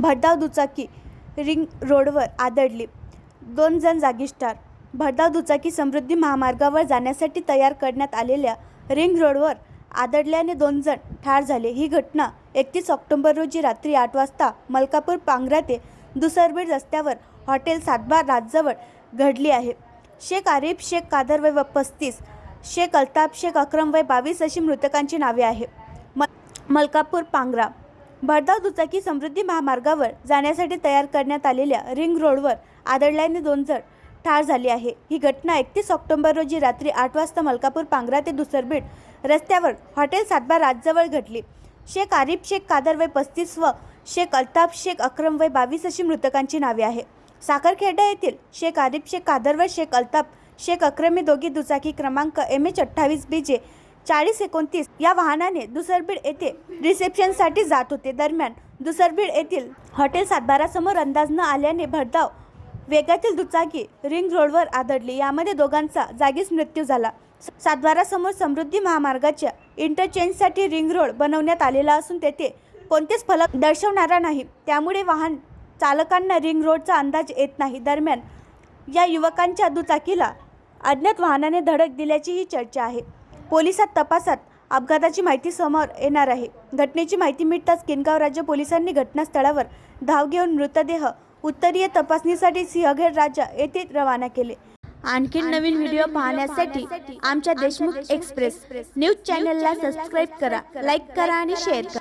भरधाव दुचाकी रिंग रोडवर आदळली. दोन जण जागीच ठार भरधाव दुचाकी समृद्धी महामार्गावर जाण्यासाठी तयार करण्यात आलेल्या रिंग रोडवर आदळल्याने दोन जण ठार झाले. ही घटना एकतीस ऑक्टोबर रोजी रात्री आठ वाजता मलकापूर पांगरा ते दुसरबीड रस्त्यावर हॉटेल सातबार राजजवळ घडली आहे. शेख आरिफ शेख कादर वय व पस्तीस शेख अल्ताफ शेख अक्रम वय बावीस अशी मृतकांची नावे आहे. म मलकापूर पांगरा भरधाव दुचाकी समृद्धी महामार्गावर जाण्यासाठी तयार करण्यात आलेल्या रिंग रोडवर आदळल्याने दोन जण ठार झाली आहे. ही घटना एकतीस ऑक्टोबर रोजी रात्री आठ वाजता मलकापूर पांगरा ते दुसरबीड रस्त्यावर हॉटेल सातबा राजजवळ घडली. शेख आरिफ शेख कादर वय पस्तीस व शेख अल्ताफ शेख अक्रम वय बावीस अशी मृतकांची नावे आहे साखरखेडा येथील शेख आरिफ शेख कादर व शेख अल्ताफ शेख अक्रम हे दोघी दुचाकी क्रमांक एम एच अठ्ठावीस बी जे चाळीस एकोणतीस या वाहनाने दुसरबीड येथे रिसेप्शनसाठी जात होते. दरम्यान दुसरबीड येथील हॉटेल सातबारासमोर अंदाज न आल्याने भरधाव वेगातील दुचाकी रिंग रोडवर आदळली. यामध्ये दोघांचा जागीच मृत्यू झाला. सातबारासमोर समृद्धी महामार्गाच्या इंटरचेंजसाठी रिंग रोड बनवण्यात आलेला असून तेथे कोणतेच फलक दर्शवणारा नाही. त्यामुळे वाहन चालकांना रिंग रोडचा अंदाज येत नाही. दरम्यान या युवकांच्या दुचाकीला अज्ञात वाहनाने धडक दिल्याची ही चर्चा आहे. पोलिसात तपासात अपघाताची माहिती समोर येणार आहे. घटनेची माहिती मिळताच किनगाव राज्य पोलिसांनी घटनास्थळावर धाव घेऊन मृतदेह उत्तरीय तपासणीसाठी सिंहगड राजा येथे रवाना केले. आणखी नवीन व्हिडिओ पाहण्यासाठी आमच्या देशमुख एक्सप्रेस न्यूज चॅनलला सबस्क्राईब करा लाईक करा आणि शेअर करा.